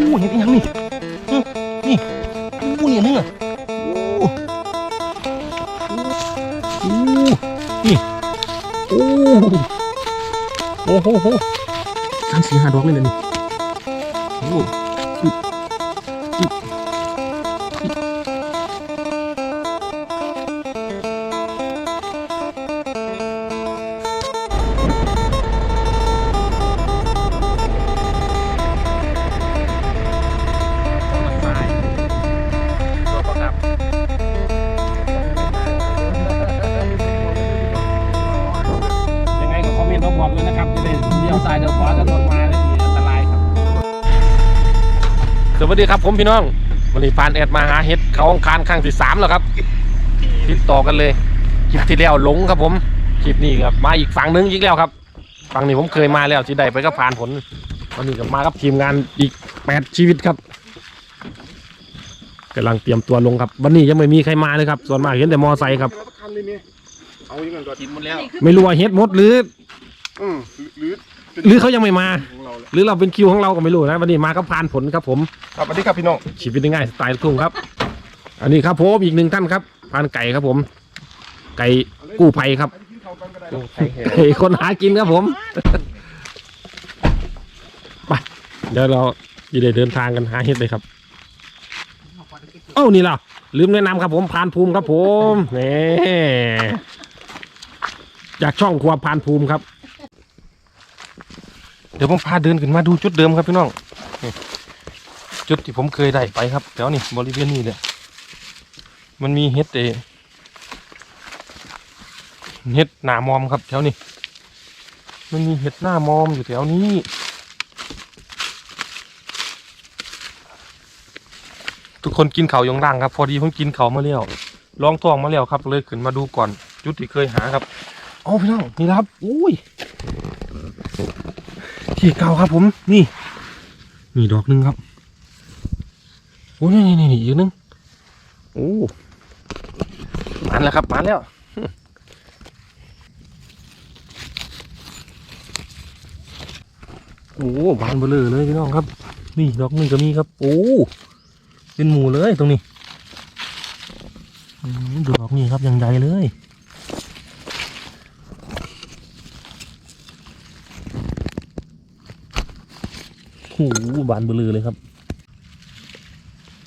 ู้เห็นอีหยังนี่อืมนี่โอ้เนี่ยนี่อะโอ้โอ้นี่โอ้โอ้โหโหสามสี่ห้าดอกเลยนะนี่โอ้ ยังไงก็คอมเมนต์มาบอกเลยนะครับ จะได้เลี้ยวซ้ายเลี้ยวขวากันรถมาเลยนี่อันตรายครับ สวัสดีครับผมพี่น้องวันนี้พานแอดมาหาเห็ดเขาองคารครั้งที่สามแล้วครับติดต่อกันเลยคลิปที่แล้วหลงครับผมคลิปนี้ครับมาอีกฝั่งหนึงอีกแล้วครับฝั่งนี้ผมเคยมาแล้วที่ใดไปก็ผ่านผลวันนี้ก็มากับทีมงานอีกแปดชีวิตครับ กำลังเตรียมตัวลงครับ วันนี้ยังไม่มีใครมาเลยครับ ส่วนมากเห็นแต่มอไซค์ครับคันเลยเนี่ยเอาอย่างนั้นก่อนกินหมดแล้ว ไม่รู้ว่าเฮ็ดหมดหรือ อืมหรือหรือเขายังไม่มา ของเราแหละหรือเราเป็นคิวของเราก็ไม่รู้นะ วันนี้มากับพานผลครับผม ครับสวัสดีครับพี่น้องชีวิตง่ายๆสไตล์ลูกทุ่งครับ อันนี้ครับผมอีกหนึ่งท่านครับพานไก่ครับผม ไก่กู้ภัยครับไปกินข้าวกันก็ได้ไก่คนหากินครับผม ไป เดี๋ยวเราจะได้เดินทางกันหาเห็ดเลยครับเอ้านี่ล่ะลืมแนะนำครับผมพานภูมิครับผมนี่จากช่องครัวพานภูมิครับ เดี๋ยวผมพาเดินขึ้นมาดูจุดเดิมครับพี่น้องจุดที่ผมเคยได้ไปครับแถวนี้บริเวณนี้เลยมันมีเห็ดเอเห็ดหนามอมครับแถวนี้ มันมีเห็ดหน้ามอมอยู่แถวนี้ ทุก คนกินเขาวยงร่างครับ พอดีผมกินเขามาแล้วลองทองมาแล้วครับ เลยขึ้นมาดูก่อนจุดที่เคยหาครับโอ้พี่น้องนี่ครับอุ้ยที่เก่าครับ ผมนี่นี่ดอกหนึ่งครับโอ้นี่นี่นี่อีกหนึงโอ้มันแล้วครับมันแล้วโอ้บานเบลอเลยพี่น้องครับ นี่ดอกหนึ่งก็มีครับ โอ้ เป็นหมูเลยตรงนี้ดูดอกนี่ครับยังใหญ่เลยโอ้บานเบลอเลยครับ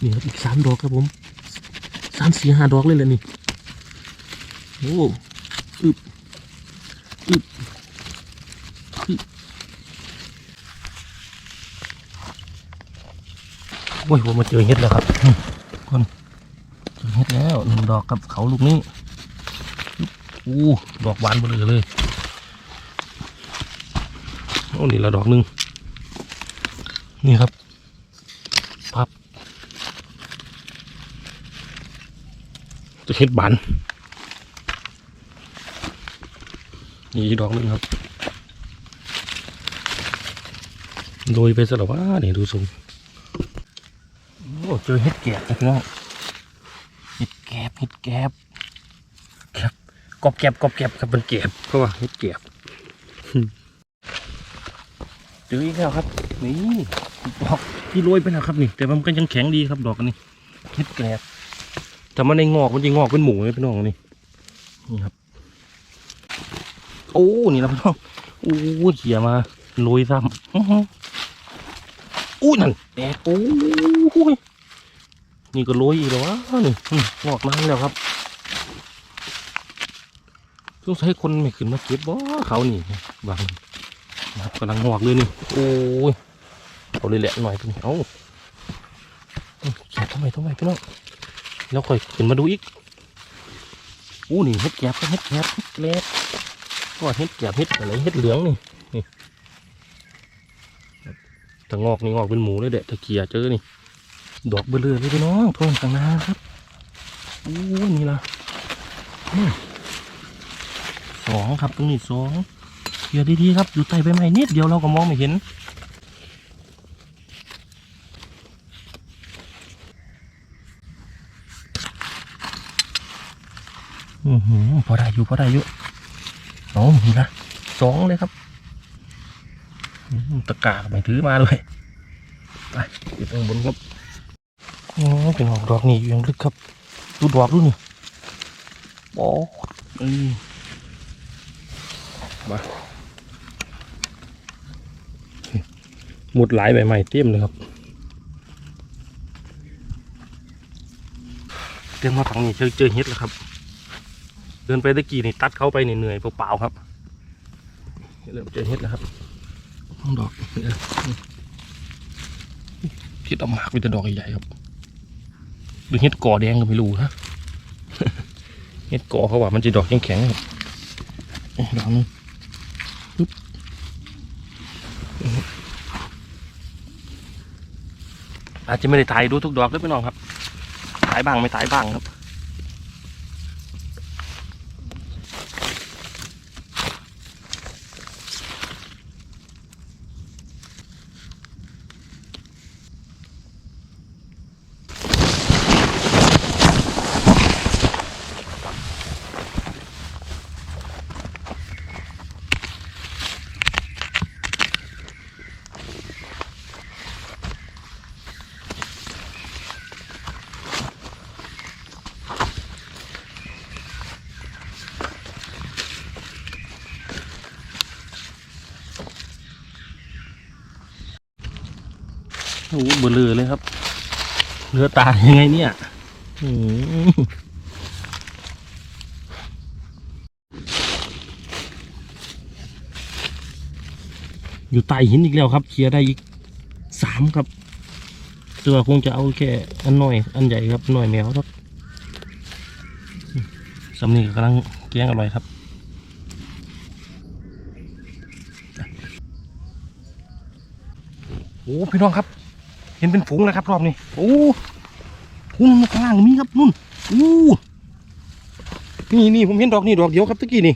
นี่ครับอีกสามดอกครับผมสามสี่ห้าดอกเลยเลยนี่ โอ้อึบอึบ อ้ยผมมาเจอเห็ดแล้วครับคนเจอเห็ดแล้วหนึ่งดอกกับเขาลูกนี้อู้ดอกบานเลอเลยโอ้นี่ละดอกหนึ่งนี่ครับพับจะเห็ดบานนี่ดอกหนึงครับโรยไปสลับว่านี่ดูทรง เจอเห็ดแกบนะพี่น้องเห็ดแกบเห็ดแกบครับกอบแกบกอบแกบครับเป็นแกบเพราะว่าเห็ดแกบเจออีกแล้วครับ นี่ดอกที่โรยไปแล้วครับนี่ แต่มันก็ยังแข็งดีครับดอกอันนี้เห็ดแกบแต่มันในงอกมันจะงอกเป็นหมูเลยพี่น้องนี่นี่ครับ โอ้นี่นะพี่น้องโอ้เขี่ยมาโรยซ้ำอื้อหืออู้นั่นแตกโอ้ย นี่ก็โรยอีกแล้ววะนี่งอกน้ำแล้วครับต้องใช้คนไม่ขึ้นมาเก็บบ่เขานี่บางนะครับกำลังงอกเลยนี่โอ้ยเอาเลยแหละหน่อยตัวนี้เอาอืมแกะทำไมทำไมพี่น้องแล้วค่อยขึ้นมาดูอีกอู้นี่เห็ดแกบเห็ดแกบเห็ดแกบก็เห็ดแกบเห็ดอะไรเห็ดเหลืองนี่นี่ถ้างอกนี่งอกเป็นหมูเลยเด็ดถ้าเกียเจอนี่ ดอกเบลอเลยพี่น้องทนต่างนาครับอู้นี่ละสองครับตรงนี้สองเดี๋ยวดีๆครับ อยู่ใต้ใบไม้นิดเดียวเราก็มองไม่เห็นอือหือพอได้อยู่พอได้อยู่เอานี่ละสองเลยครับตะกาไม่ถือมาเลยไปเก็บข้างบนครับ อ๋อเป็นดอกดอกนี่อยู่ยังลึกครับ ดูดอกดูนี่บออืมมาหมุดหลายใบใหม่เต็มเลยครับ เตรียมมาถังนี่เจอเจอเฮ็ดแล้วครับ เดินไปตะกี้นี่ตัดเข้าไปนี่เหนื่อยเปล่าๆครับเริ่มเจอเฮ็ดแล้วครับดอกเนี่ยพิษเอาหมากมีแต่ดอกใหญ่ๆครับ หรือเฮ็ดก่อแดงก็ไม่รู้ฮะเฮ็ดก่อเขาว่ามันจะดอกแข็งๆครับเอ๊ะดอกนึงปึ๊บอาจจะไม่ได้ถ่ายดูทุกดอกด้วยพี่น้องครับถ่ายบ้างไม่ถ่ายบ้างครับ โอ้โหเบลอเลยครับเนื้อตายังไงเนี่ยอยู่ใต้หินอีกแล้วครับเคลียร์ได้อีกสามครับ ตัวคงจะเอาแค่อันน้อย อันใหญ่ครับหน่อยแมวครับสำนีกำลังแกงอร่อยครับโอ้พี่น้องครับ เห็นเป็นฝูงแล้วครับรอบนี้ โอ้พุ่งข้างล่างมีครับนุ่นอู้นี่นี่ผมเห็นดอกนี่ดอกเดียวครับตะกี้นี่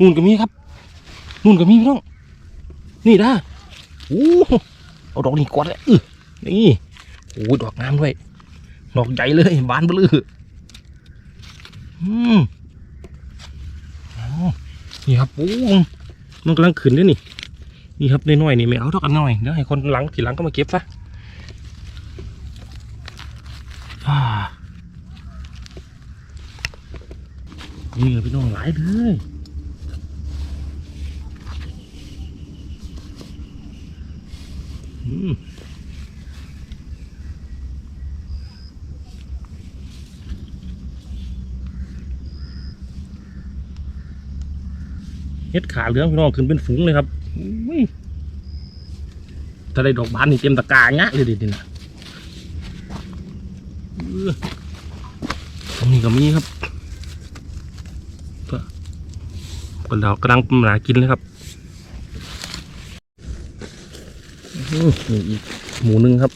นุ่นก็มีครับนุ่นก็มีพี่น้องนี่ด้าโอ้เอาดอกนี้กอดเลยเออนี่โอ้ดอกงามด้วยดอกใหญ่เลยบานเบลืออืมอ๋อนี่ครับโอ้มันกำลังขึ้นด้วยนี่นี่ครับน้อยๆนี่ไม่เอาดอกอันน้อยเดี๋ยวให้คนหลังทีหลังก็มาเก็บซะ อ่านี่พี่น้องหลายเลยเฮ็ดขาเหลืองพี่น้องขึ้นเป็นฝูงเลยครับถ้าได้ดอกบานนี่เต็มตะกร้างะเลยดินะ เอออันนี้ก็มีครับก็กำลังกำลังหากินเลยครับนี่อีกหมูหนึ่งครับ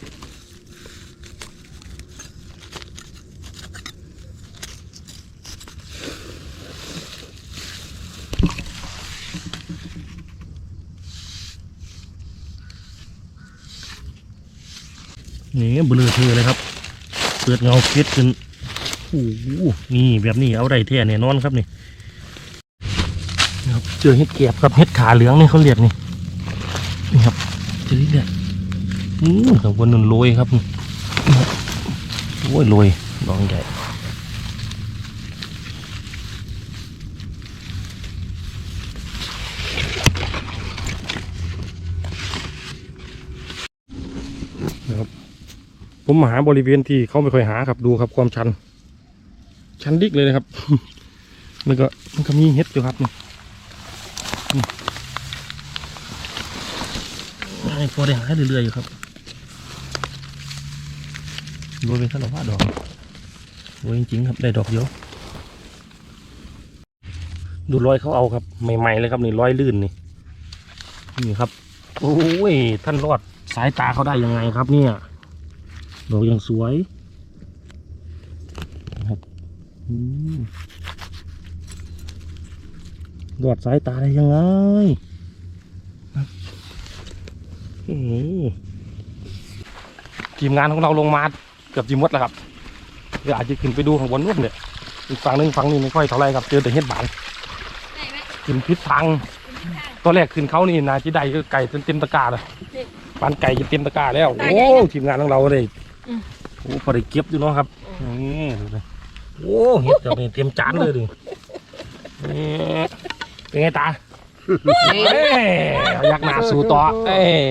นี่เบลอเธอ เปิดเงาเก็ดขึ้นโอ้โหนี่แบบนี้เอาได้แท้แน่นอนครับนี่นะครับเจอเห็ดเกบครับเห็ดขาเหลืองนี่เขาเรียกนี่นี่ครับเจอเนี่ยอืมข้างบนนุ่นลอยครับนี่โอ้ยลอยดองใหญ่นะครับ ผมมาหาบริเวณที่เขาไม่ค่อยหาครับดูครับความชัน ชันดิกเลยนะครับมันก็มันก็มีเห็ดอยู่ครับนี่ไอ้พอได้หาเรื่อยๆอยู่ครับรวยเป็นขนมว่าดอกรวยจริงๆครับได้ดอกเดียวดูรอยเขาเอาครับใหม่ๆเลยครับนี่รอยลื่นนี่นี่ครับโอ้ยท่านรอดสายตาเขาได้ยังไงครับเนี่ย ดอกยังสวยนะครับอืมหลอดสายตาได้ยังไงนะโอ้โหทีมงานของเราลงมาเกือบจีมดแล้วครับเดี๋ยวอาจจะขึ้นไปดูข้างบนนู่นเนี่ยอีกฝั่งหนึงฝั่งนี้ไม่ค่อยเท่าไรครับเจอแต่เห็ดบานไหนไหมขึ้นพิษทางตอนแรกขึ้นเขานี่นาจีใดก็ไก่เต็มเต็มตะกร้าเลยปานไก่จะเต็มตะกร้าแล้วตะกร้าโอ้ใหญ่นะทีมงานของเราเลยอืม โอ้พอได้เก็บอยู่เนาะครับนี่ดูเลยโอ้เห็ดแบบนี้เตรียมจานเลยดินี่เป็นไงตาเอ้ยอยากหนาสู่ต่อเอ้ย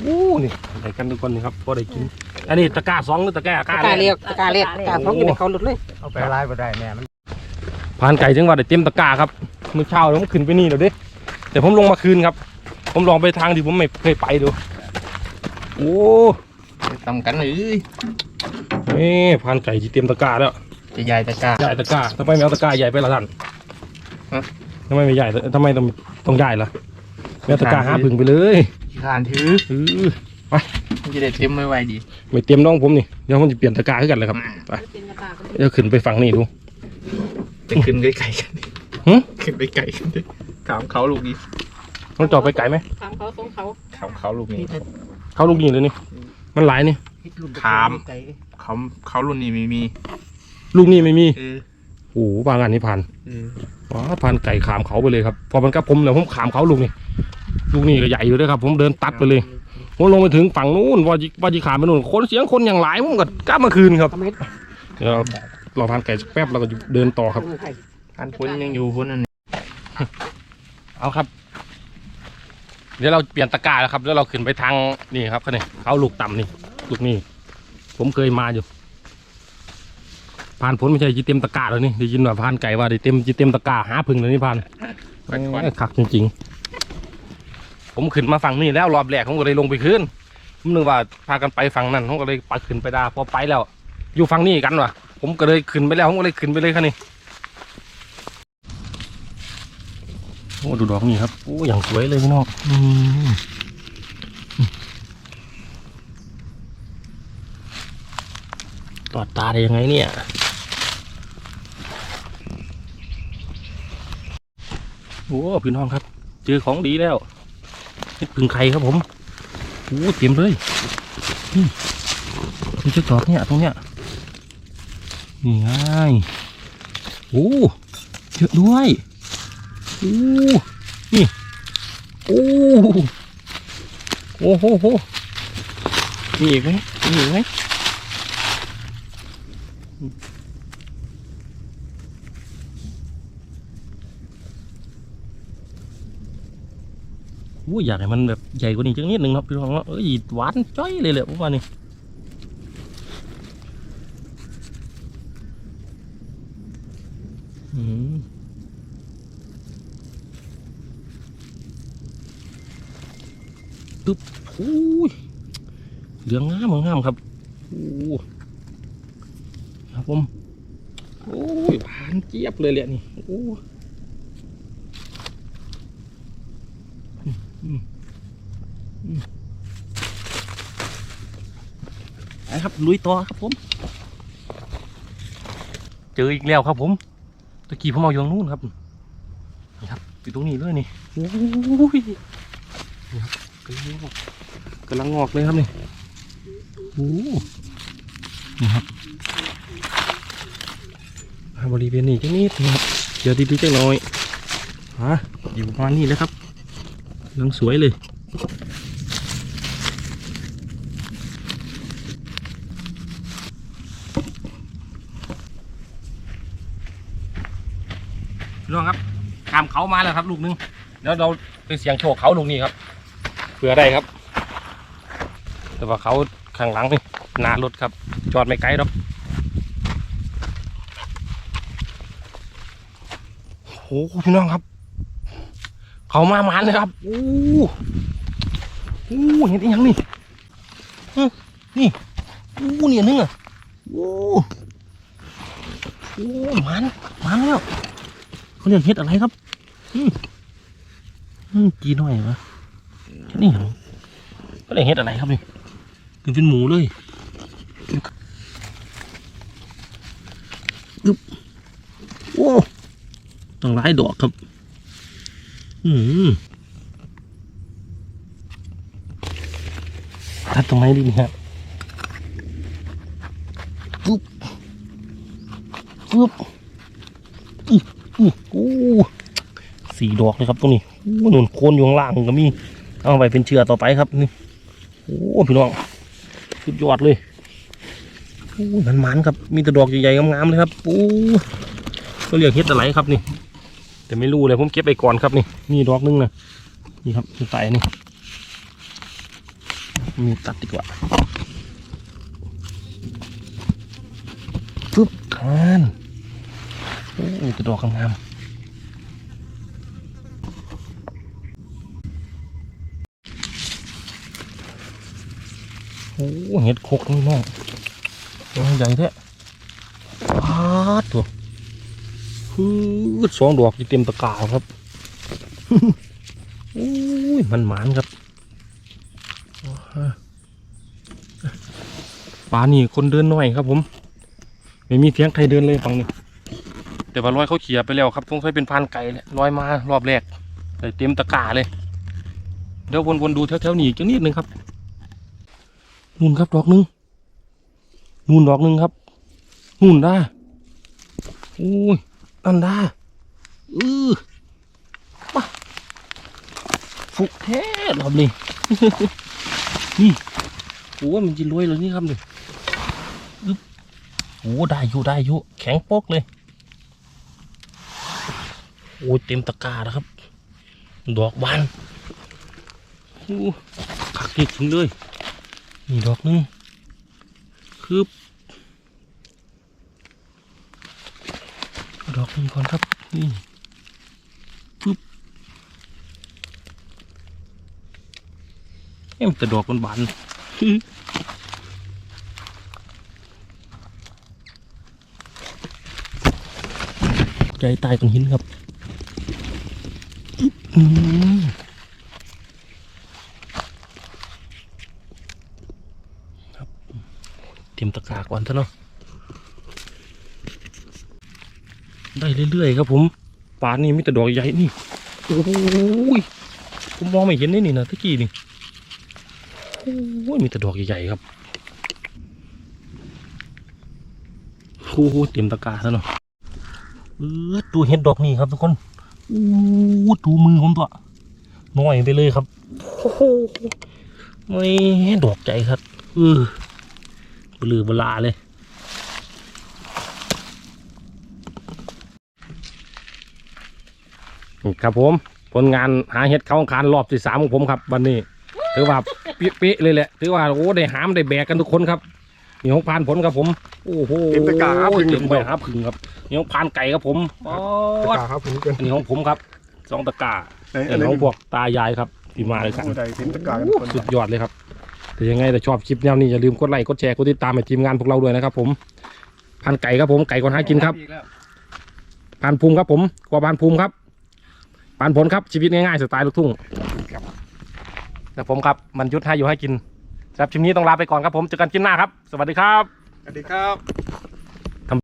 โอ้นี่อะไรกันทุกคนนี่ครับพอได้กิน อันนี้ตะกร้าสองหรือตะกร้าตะกร้าเรียกตะกร้าเรียกตะกร้าท้องกินให้เขาหลุดเลยเอาไปไล่ไปได้แม่มันผ่านไก่จังหวัดได้เต็มตะกร้าครับมื้อเช้าผมขึ้นไปนี่เดี๋ยวดิแต่ผมลงมาคืนครับ ผมลองไปทางที่ผมไม่เคยไปดู โอ้ ทำกันเลยนี่ผ่านไก่ที่เต็มตะกร้าแล้วจะใหญ่ตะกร้าใหญ่ตะกร้าทำไมไม่เอาตะกร้าใหญ่ไปละท่านฮะทำไมไม่ใหญ่ทำไมต้องต้องใหญ่ล่ะไม่เอาตะกร้าหาผึ่งไปเลยขานถือเออมันจะได้เต็มไม่ไหวดีไม่เตรียมน้องผมนี่เดี๋ยวผมจะเปลี่ยนตะกร้าขึ้นกันเลยครับไปเป็นกระตากเดี๋ยวขึ้นไปฝั่งนี้ดูจะขึ้นใกล้ๆกันดิหึขึ้นไปไกลกันดิถามเขาลูกนี้ต้องจอดไปไกลไหมถามเขาส่งเขาถามเขาลูกนี้เข้าลูกนี้เลยนี่ มันหลายนี่ถามเขาเขารุ่นนี้ไม่มี ลูกนี้ไม่มีเออโอ้โหบางอันนี้ผ่านเออว้าผ่านไก่ขามเขาไปเลยครับพอมันกับผมแล้วผมขามเขาลูกนี่ลูกนี่ก็ใหญ่อยู่ด้วยครับ ผมเดินตัดไปเลยผมลงไปถึงฝั่งนู้นว่าจิว่าจิขามไปนู่นคนเสียงคนอย่างหลายผมก็กลับมาคืนครับทำไมเดี๋ยวเราเราผ่านไก่สักแป๊บเราก็จะเดินต่อครับอันพ้นยังอยู่พ้นอันนี้เอาครับเดี๋ยวเราเปลี่ยนตะกร้าแล้วครับ แล้วเราขึ้นไปทางนี่ครับเขาเนี่ยเขาลูกต่ำนี่ลูกนี่ผมเคยมาอยู่ ผ่านผลไม่ใช่จีเต็มตะกร้าแล้วนี่ได้ยินว่าผ่านไก่ว่าได้เต็มจีเต็มตะกร้าหาพึ่งเลยนี่ผ่านไปก่อนเอ้ยคักจริง ๆ ผมขึ้นมาฝั่งนี้แล้วรอบแรกผมก็เลยลงไปขึ้นผมนึกว่าพากันไปฝั่งนั้นผมก็เลยไปขึ้นไปดาพอไปแล้ว อยู่ฝั่งนี้กันวะผมก็เลยขึ้นไปแล้วผมก็เลยขึ้นไปเลยครับนี่ โอ้ดูดอกนี่ครับโอ้อย่างสวยเลยพี่น้องตอดตาได้ยังไงเนี่ยโอ้พี่น้องครับ เจอของดีแล้วเห็ดพึ่งไข่ครับผมโอ้เต็มเลยนี่มีเจ้าดอกเนี่ยตรงเนี้ยนี่ไงโอ้เยอะด้วย อ้นี่โอ้โอ้โหโหมีอีกไหมมีอีกไหมโอ้อยากให้มันแบบใหญ่กว่านี้จังนิดนึงครับพี่น้องเนาะเอ้ยหวานจ้อยเลยแหละผมว่าณนี่อืมตึ๊บโอ้ยเห ลืองงามงามครับโอ้ครับผมโอ้ยผ่านเจี๊ยบเลยแหละนี่โอ้ไปครับลุยต่อครับผม เจออีกแล้วครับผมตะกี้ผมเอาอยู่ตรงนู้นครับนี่ครับอยู่ตรงนี้เลยนี่โอ้ยนี่ครับกำลังงอกกำลังงอกเลยครับนี่ โอ้นี่ครับอ่าบริเวณนี้จังนิดนะครับเดี๋ยวดีๆจังหน่อยฮะอยู่ประมาณนี้แล้วครับกำลังสวยเลยพี่น้องครับข้ามเขามาแล้วครับ ลูกนึง แล้วเราไปเสียงโชคเขาลูกนี้ครับเผื่อได้ครับ แต่ว่าเขาางหลังนี่หน้ารถครับ จอดไม่ไกลหรอกโอ้พี่น้องครับ เขามาหมานเลยครับโอ้โหเห็นอีหยังนี่นี่โอ้เนี่ยนึงอะโอ้โอ้หมันหมันแล้วเขาเรียกเห็ดอะไรครับอืมอืมกีน้อยวะนี่เหรอเขาเรียกเห็ดอะไรครับนี่ เป็นเป็นหมูเลยอึ๊บโอ้ต้องร้ายดอกครับ อืมตัดตรงไหนดีเนี่ยปุ๊บปุ๊บอีอีโอ้สี่ดอกเลยครับตรงนี้โอ้หนุนโคนอยู่ข้างล่างก็มี เอาไปเป็นเชื้อต่อไปครับนี่อ้ พี่น้อง สุดยอดเลยโอ้มันมันๆครับ มีแต่ดอกใหญ่ๆงามๆเลยครับโอ้ก็เรียกเฮ็ดอะไรครับนี่ แต่ไม่รู้เลยผมเก็บไปก่อนครับนี่นี่ดอกนึงนะนี่ครับใส่นี่มีตัดดีกว่าปึ๊บทานโอ้แต่ดอกงามๆ อ้เห็ดโคกนี่น้องตัวใหญ่แท้ปาดตัวฮือสองดอกเต็มตะก้าครับอุ้ยมันหมานครับป่านี่คนเดินหน่อยครับผม ไม่มีเสียงใครเดินเลยฝั่งนี้ แต่ว่าร้อยเขาเขี่ยไปแล้วครับต้องใช้เป็นพานไก่แหละร้อยมารอบแรกแต่เต็มตะก้าเลย เดี๋ยววนๆดูแถวๆนี้จังนิดนึงครับ นู่นครับดอกหนึงนู่นดอกหนึงครับนู่นได้อุ้ยอันดาเออมาฟุกแท้รอบนี้นี่โอ้มันจะรวยเลยนี่ครับนี่อึ๊บโอ้ได้อยู่ได้อยู่แข็งโป๊กเลยโอ้ยเต็มตะกาแล้วครับ ดอกบานโอ้ขักเด็กถึงเลย นี่ดอกหนึงคือดอกหนึ่งก่อนครับ นี่ปึ๊บเอ็มนแต่ดอกมันบานใจตายตรงหินครับอึ๊บอืมครับเตรียมตะ ก่อนเถอะเนาะได้เรื่อยๆครับผมป่านนี้มีแต่ดอกใหญ่นี่โอ้ยผมมองไม่เห็นนี่นี่นะตะกี้นี่โอ้ยมีแต่ดอกใหญ่ๆครับโอ้โหเต็มตะกาซะเนาะเออดูเห็ดดอกนี่ครับทุกคนโอ้ดูมือผมตัวน้อยไปเลยครับโอ้โหไม่ดอกใจครับเออ บลือเบลาเลย ครับผม ผลงานหาเห็ดเขาอังคารรอบที่สามของผมครับ วันนี้ ถือว่าเป๊ะๆเลยแหละ ถือว่าโอ้ได้หามได้แบกกันทุกคนครับนี่ของพานผลครับผม โอ้โหเต็มตะกร้าหาผึ่งเต็มไปหาผึ่งครับนี่ของพานไก่ครับผมอ๋อตะกร้าครับผมกันอันนี้ของผมครับสองตะกร้าไหนอัอะนไรนี้ของพวกตายายครับที่มาด้วยกันโอ้ได้เต็มตะกร้ากันโอ้คนสุดยอดเลยครับ แต่ยังไงแต่ชอบคลิปแนวนี้อย่าลืมกดไลค์กดแชร์กดติดตามให้ทีมงานพวกเราด้วยนะครับผมพันไก่ครับผมไก่คนหากินครับพานภูมิครับผมกว่าพานภูมิครับพานผลครับชีวิตง่ายๆสไตล์ลูกทุ่งแต่ผมครับมันยุทธให้อยู่ให้กินสำหรับคลิปนี้ต้องลาไปก่อนครับผมเจอกันคลิปหน้าครับ สวัสดีครับ สวัสดีครับ